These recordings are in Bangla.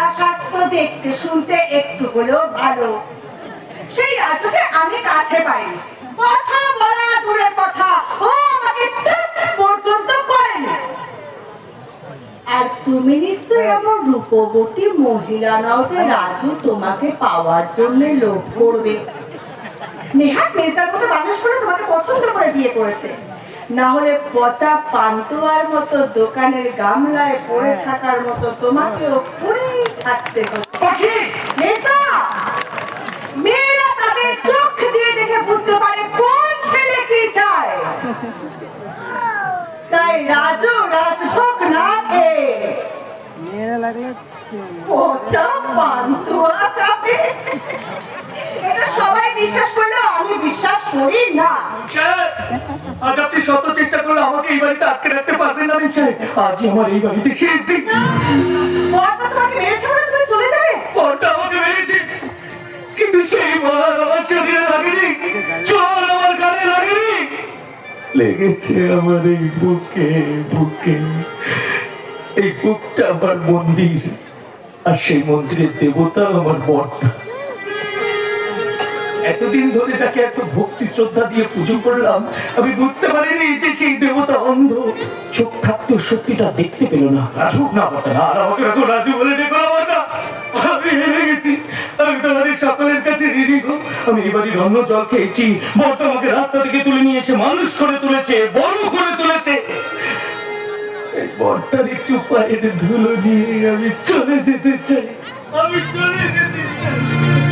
স্বাস্থ্য দেখতে, শুনতে একটু হলেও ভালো। সেই রাজুকে আমি কাছে পাই। কথা বলা দূরের কথা। ও আমাকে পর্যন্ত করেনি। আর তুমি এমন রূপবতী মহিলা নাও যে রাজু তোমাকে পাওয়ার জন্য লোভ করবে। নেহাত মেজদার মতো মানুষ করে তোমাকে পছন্দ করে বিয়ে করেছে। না হলে পচা পান্তুয়ার মতো দোকানের গামলায় পড়ে থাকার মতো তোমাকেও থাকতে হতো পাখি মেজদা মেয়েরা তাদের চোখ দিয়ে দেখে বুঝতে পারে কোন ছেলে কি চায়। তাই রাজু রাজভোগ না খেয়ে মেয়েরা লাগলে পচা পান্তুয়া খাবে বিশ্বাস করলেও আমি বিশ্বাস করি না। আজ আপনি শত চেষ্টা করলে আমাকে এই বাড়িতে আটকে রাখতে পারবেন না সাহেব আজ আমার এই বাড়িতে শেষ দিন। বরটা তোমাকে মেরেছে বলে তুমি চলে যাবে? পরটা আমাকে মেরেছে কিন্তু সেই মার আমার শরীরে লাগেনি চোর আমার গায়ে লাগেনি। লেগেছে আমার এই বুকে বুকে। এই বুকটা আমার মন্দির আর সেই মন্দিরের দেবতা আমার বর্তা এতদিন ধরে যাকে এত ভক্তি শ্রদ্ধা দিয়ে পুজো করলাম, আমি বুঝতে পারিনি যে সেই দেবতা অন্ধ। চোখ থাকতেও সত্যিটা দেখতে পেল না। রাজু না, বটা না। আমাকে রাজু রাজু বলে ডেকো না আমি হেরে গেছি। আমি তোমাদের সকলের কাছে ঋণী গো। আমি এবারই অন্য জল খেয়েছি। বর্ত আমাকে রাস্তা থেকে তুলে নিয়ে এসে মানুষ করে তুলেছে, বড় করে তুলেছে। বর্তার একটু পায়ের ধুলো নিয়ে আমি চলে যেতে চাই। আমি চলে যেতে চাই।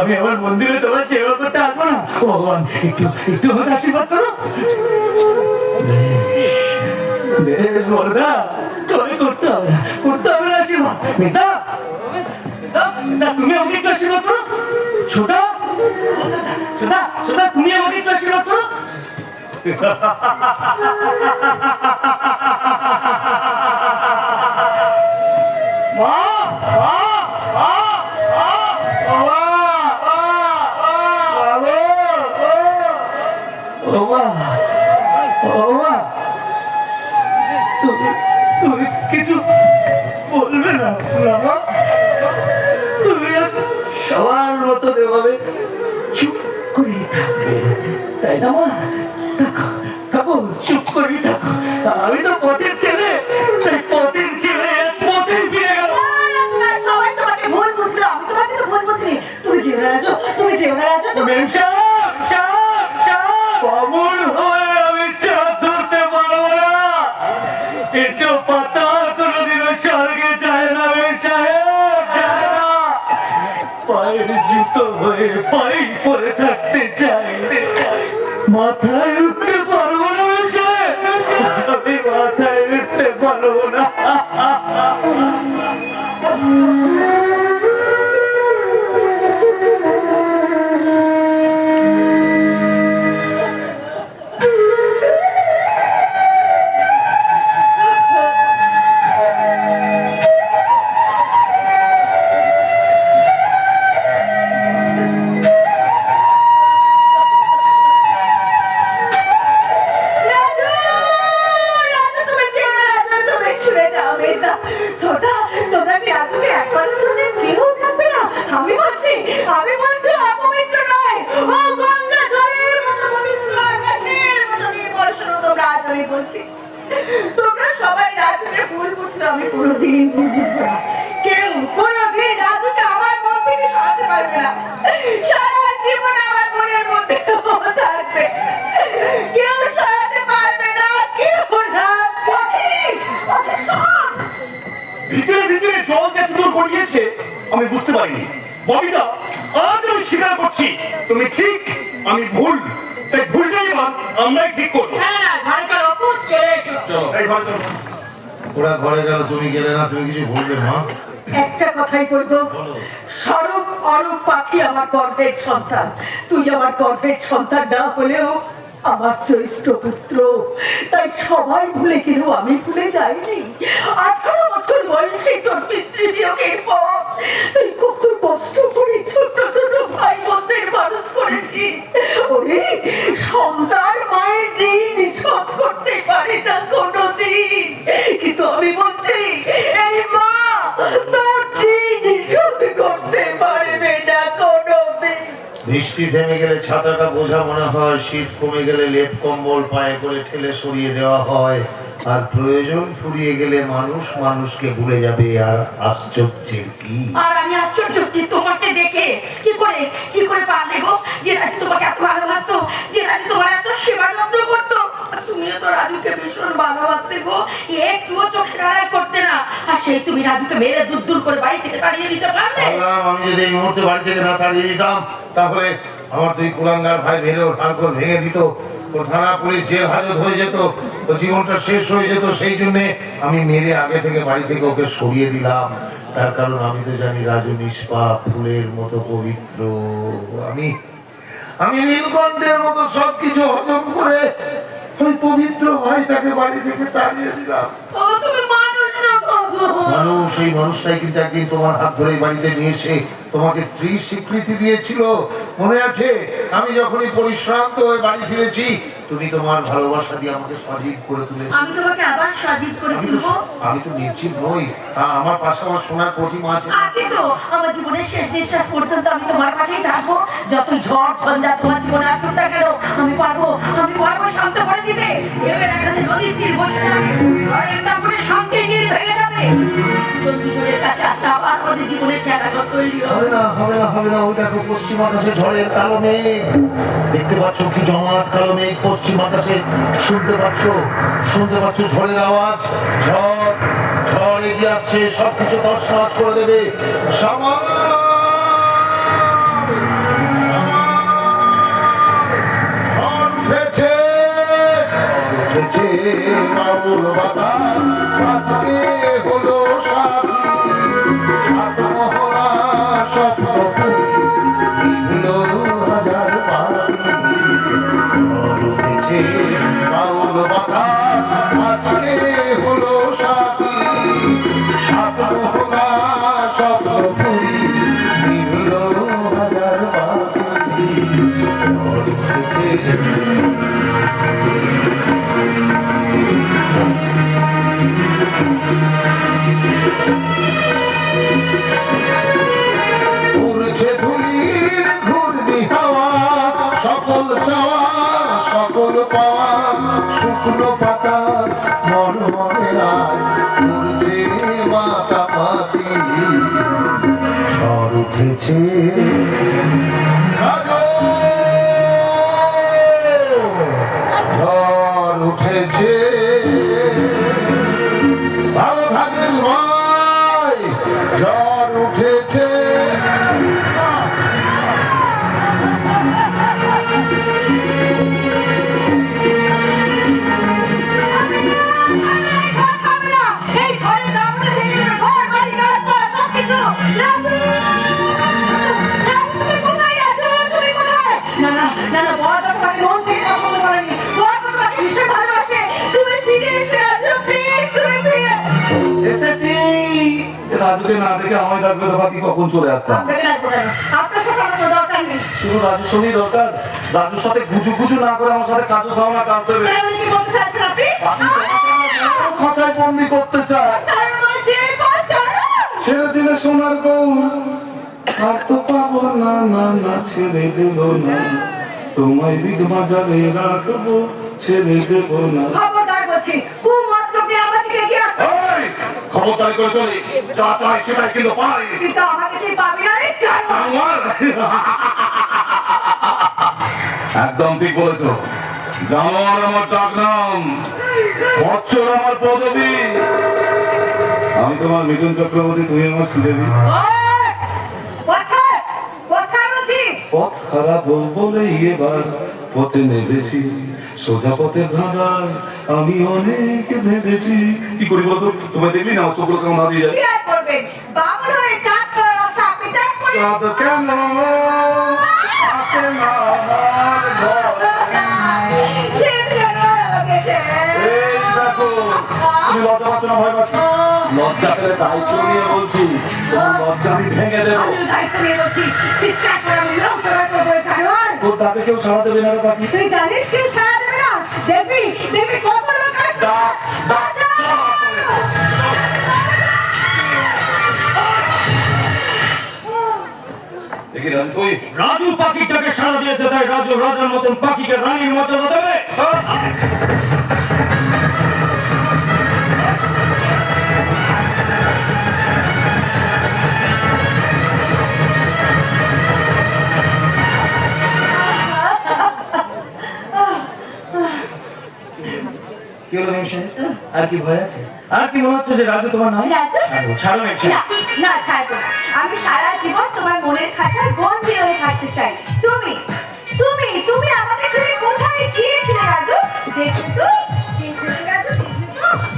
আমি আমার মন্দিরে তোমার সেবা করতে আসব না ভগবান একটু একটু আমাকে আশীর্বাদ করো বেশ, বড়দা তোরে করতে হবে। আশীর্বাদ মিতা মিতা, মিতা, তুমি আমাকে একটু আশীর্বাদ করো ছোটা ছোটা ছোটা তুমি আমাকে একটু তোদের ভাবে চুপ করে থাকবে। তাই না মা? থাকো থাকো চুপ করে থাকো। আমি তো পথের ছেলে। তাই পথের ছেলে আজ পথে ফিরে গেল। আমি তোমাকে তো ভুল বুঝিনি। তুমি যেও না তুমি যেও না রাজো। তুমি বাবুল হয় জুতো হয়ে পাই পরে ববিতা আজ আমি স্বীকার করছি তুমি ঠিক আমি ভুল তাই ভুলটাই এবার আমরাই ঠিক করব। ঘরে চলো। ওরা ঘরে গেল তুমি গেলে না তুমি কিছু বলবে মা? একটা কথাই বলব সরব অরূপ পাখি আমার গর্ভের সন্তান। তুই আমার গর্ভের সন্তান না হলেও আমার জ্যৈষ্ঠ পুত্র। তাই সবাই ভুলে গেলেও আমি ভুলে যাইনি। আঠারো বছর বয়সে তোর পিতৃবিয়োগের পর বৃষ্টি থেমে গেলে ছাতাটা বোঝা মনে হয়, শীত কমে গেলে লেপ কম্বল পায়ে করে ঠেলে সরিয়ে দেওয়া হয়। আর প্রয়োজন ফুরিয়ে গেলে মানুষ মানুষকে ভুলে যাবে, আর আশ্চর্যের কি? আর আমি আশ্চর্য হচ্ছি তোমাকে দেখে। কি করে কি করে পারলে গো? যে রাজি তোমাকে এত ভালোবাসতো, যে রাজি তোমার এত সেবা যত্ন করতো। তুমিও তো রাজুকে ভীষণ ভালোবাসতে গো। একটুও চোখে নাড়াই করতে সেই তুমি রাজুকে মেরে দূর দূর করে বাড়ি থেকে তাড়িয়ে দিতে পারলে? আমি যদি এই মুহূর্তে বাড়ি থেকে না তাড়িয়ে দিতাম তাহলে আমার দুই কুলাঙ্গার ভাই ভেঙে ওর হাড়গোড় ভেঙে দিত ও থানা পুলিশ জেল হাজত হয়ে যেত ও জীবনটা শেষ হয়ে যেত সেই জন্যে আমি মেরে আগে থেকে বাড়ি থেকে ওকে সরিয়ে দিলাম। তার কারণ আমি তো জানি রাজু নিষ্পাপ ফুলের মতো পবিত্র। আমি আমি নীলকণ্ঠের মতো সবকিছু হজম করে ওই পবিত্র ভাইটাকে বাড়ি থেকে তাড়িয়ে দিলাম ও তুমি মানুষ না ভগবান মানুষ এই মানুষটাই কিন্তু একদিন তোমার হাত ধরে বাড়িতে নিয়ে এসে তোমাকে স্ত্রী স্বীকৃতি দিয়েছিল। মনে আছে? আমি যখনই পরিশ্রান্ত হয়ে বাড়ি ফিরেছি তুমি তোমার ভালোবাসা দিয়ে আমাকে সজীব করে তুলেছো আমি তোমাকে আবার সাজিদ করে আমি তো আমি তো নিশ্চিত নই। আমার পাশে আমার সোনার প্রতিমা আছে। আছি তো। আমার জীবনের শেষ নিঃশ্বাস পর্যন্ত আমি তোমার পাশেই থাকব। যত ঝড় ঝঞ্ঝা তোমার জীবনে আসুক না কেন আমি পারব। আমি পারব শান্ত করে দিতে। ভেবে নদীর তীর বসে যাবে। ঝড়ের তারপরে শান্তির নীর ভেঙে যাবে। দুজন দুজনের কাছে আসতে আবার আমাদের জীবনের খেলাঘর তৈরি হবে। হবে না হবে না হবে না। ওই দেখো পশ্চিম আকাশে ঝড়ের কালো মেঘ। দেখতে পাচ্ছ কি জমাট কালো মেঘ পশ্চিম আকাশে। শুনতে পাচ্ছ? শুনতে পাচ্ছ ঝড়ের আওয়াজ? ঝড় ঝড় এগিয়ে আসছে। সবকিছু তছনছ করে দেবে। ঝড় উঠেছে। উঠেছে। বাবুল আজকে হলো সাথী সকল চাওয়া সকল পাওয়া শুকনো পাতা মরমরে আয় উড়ছে মাতা মাতি ঝড় উঠেছে Lord. রাজুকে না দেখে আমায় ডাকবে তো বাকি কখন চলে আসতাম? আপনাকে রাখব কেন? আপনার সাথে আমার দরকার নেই। শুধু রাজুর সঙ্গেই দরকার। রাজুর সাথে গুজু গুজু না করে আমার সাথে কাজু খাও না কাজ দেবে। খাঁচায় বন্দি করতে মাঝে বাঁচানো ছেড়ে? দিলে সোনার গৌর। আর তো পাবো না না না ছেড়ে দেব না। তোমায় রিগ বাজারে রাখব ছেড়ে দেব না। খবরদার বলছি নিয়ে আমার দিকে এগিয়ে এই, খবরদারি করে চলে। যা চাই সেটাই কিন্তু পাই। কিন্তু আমাকে তুই পাবি না রে জানোয়ার। একদম ঠিক বলেছ। জানোয়ার আমার ডাক নাম। বচ্চর আমার পদবী। আমি তোমার মিঠুন চক্রবর্তী তুমি আমার শ্রীদেবী। বছর! বছর বলছি! পথ খারাপ বলেই এবার। পথে নেমেছি সোজা পথের ধাঁধায় আমি অনেক ধেঁধেছি কি করি বলতো তোমায় দেখলি না? চাঁদ কেন আসে না তুমি লজ্জা পাচ্ছ না ভয় পাচ্ছ লজ্জা পেলে দায়িত্ব নিয়ে বলছি তোমার লজ্জা আমি ভেঙে দেবো। দায়িত্ব নিয়ে বলছি, চিৎকার করে আমি। তোর তাকে কেউ সাড়া দেবে না পাখি? তুই জানিস কে সাড়া দেবে না? দেখবি দেখবি কত লোক আসবে রাজু পাখিটাকে সারা দিয়েছে তাই রাজু রাজার মতন পাখিকে রানীর মর্যাদা দেবে। আর কি ভয় আছে? আর কি মনে হচ্ছে যে রাজু তোমার রাজু? ছাড়ো ছাড়ো না, না ছাড়বো আমি সারা জীবন তোমার মনের খাঁচায় বন্দি হয়ে থাকতে চাই। তুমি তুমি তুমি আমাকে ছেড়ে কোথায় গিয়েছিলে রাজু? দেখলে তো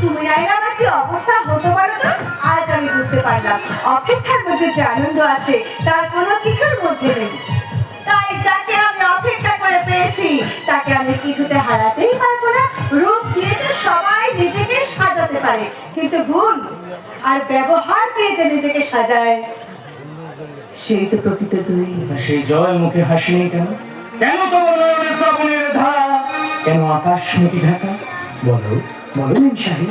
তুমি না আমার কি অবস্থা হতে পারে তো? আজ আমি বুঝতে পারলাম। অপেক্ষার মধ্যে যে আনন্দ আছে তার কোনো কিছুর মধ্যে নেই। পারে, কিন্তু গুণ আর ব্যবহার দিয়ে যে নিজেকে সাজায়, সেই তো প্রকৃত জয়ী। সেই জয় মুখে হাসি নেই কেন? কেন তোমার নয়নে শ্রাবণের ধারা? কেন আকাশ মুখে ঢাকা? বলো বলো সাহেব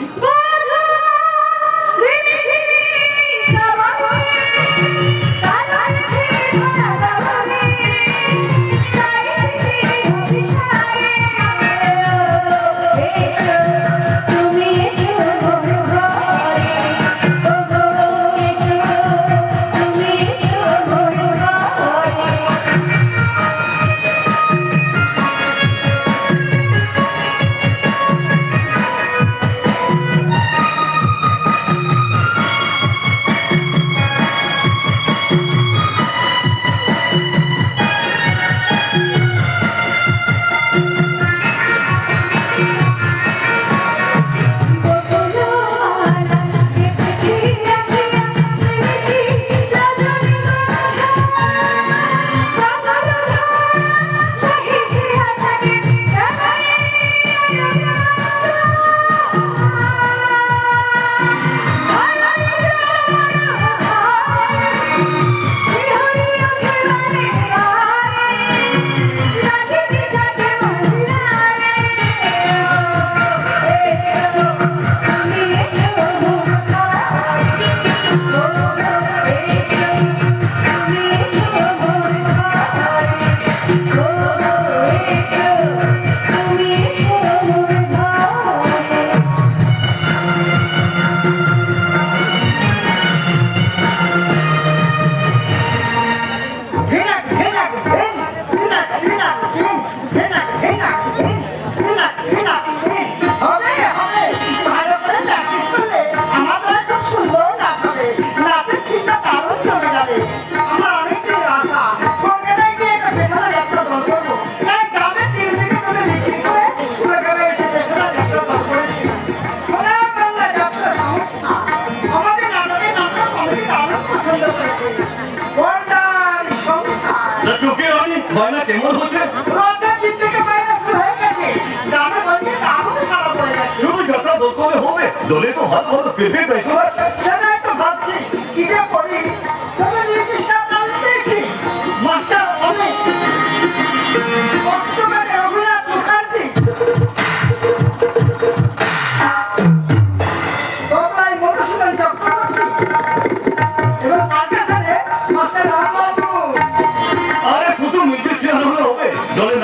আরে শুধু নির্দিষ্ট হলে হবে দলে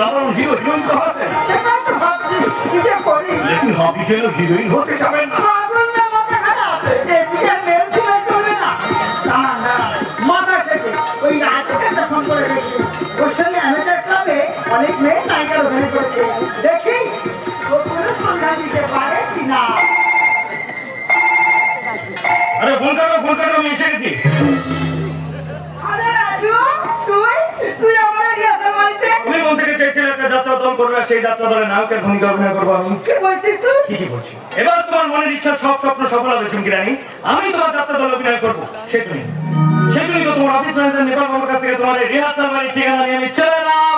হবে সেটা তো ভাবছি কি যে হিরোইন হতে যাবেন না। আমি এসে গেছি। তুমি মন থেকে চেয়েছিলে একটা যাত্রা দল করবে সেই যাত্রা দলে নায়কের ভূমিকা অভিনয় করব আমি। কি বলছিস তুই? ঠিকই বলছি। এবার তোমার মনের ইচ্ছা সব স্বপ্ন সফল হবে চুমকি রানী। আমি তোমার যাত্রা দল অভিনয় করব সেজন্যই সেজন্যই তো তোমার অফিস ম্যানেজার নেপাল বাবুর কাছ থেকে তোমার রিহার্সাল বাড়ির ঠিকানা নিয়ে আমি চলে এলাম।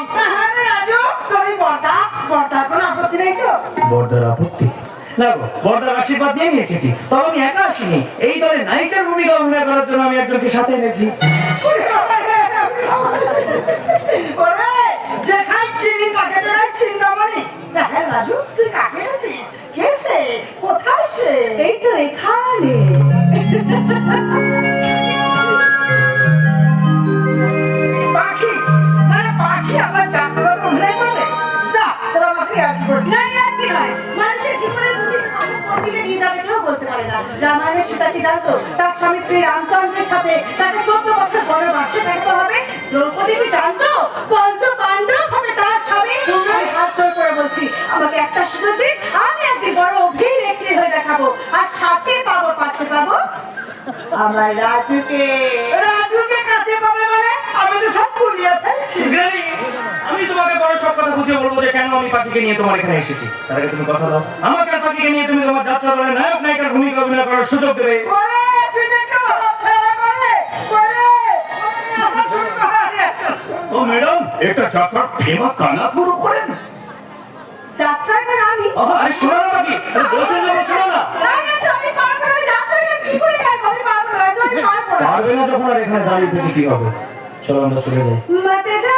বর্দার আপত্তি নেই তো? বর্দার আপত্তি? না গো বর্দার আশীর্বাদ নিয়ে নিয়ে এসেছি তবে আমি একা আসিনি। এই দলে নায়িকার ভূমিকা অভিনয় করার জন্য আমি একজনকে সাথে এনেছি। যেখানে চিনি তাকে তো নাই হ্যাঁ রাজু তুই কাকে আছিস? কে সে? কোথায় সে? এই তো এখানে। পাখি মানে পাখি আমার যাত্রাগত কি জানতো? তার স্বামী শ্রী রামচন্দ্রের সাথে তাকে চোদ্দ বছর বনবাসে থাকতে হবে। দ্রৌপদী কি জানতো? পঞ্চ পাণ্ডব হবে তার স্বামী। হাত জোর করে বলছি, আমাকে একটা সুযোগ দিন, আমি একদিন বড় অভিনেত্রী হয়ে দেখাবো। আর সাথে পাবো, পাশে পাবো আমার রাজুকে সব কথা বুঝিয়ে বলব যে কেন আমি পাখিকে নিয়ে তোমার এখানে এসেছি? তার আগে তুমি কথা দাও। আমাকে আর পাখিকে নিয়ে তুমি তোমার যাত্রা দলে নায়ক নায়িকার ভূমিকা অভিনয় করার সুযোগ দেবে। তো ম্যাডাম একটা যাত্রার ফেমা কানা শুরু করেন যাত্রার গান আমি? আরে শোনো না আরে বলছেন যখন শোনো না। না, না, পারব না, না, না। না যখন আর এখানে দাঁড়িয়ে থেকে কি হবে? চলো আমরা চলে যাই। মতে যা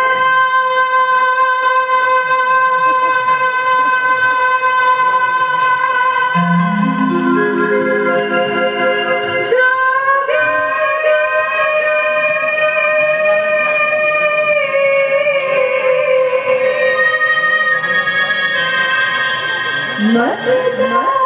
Mother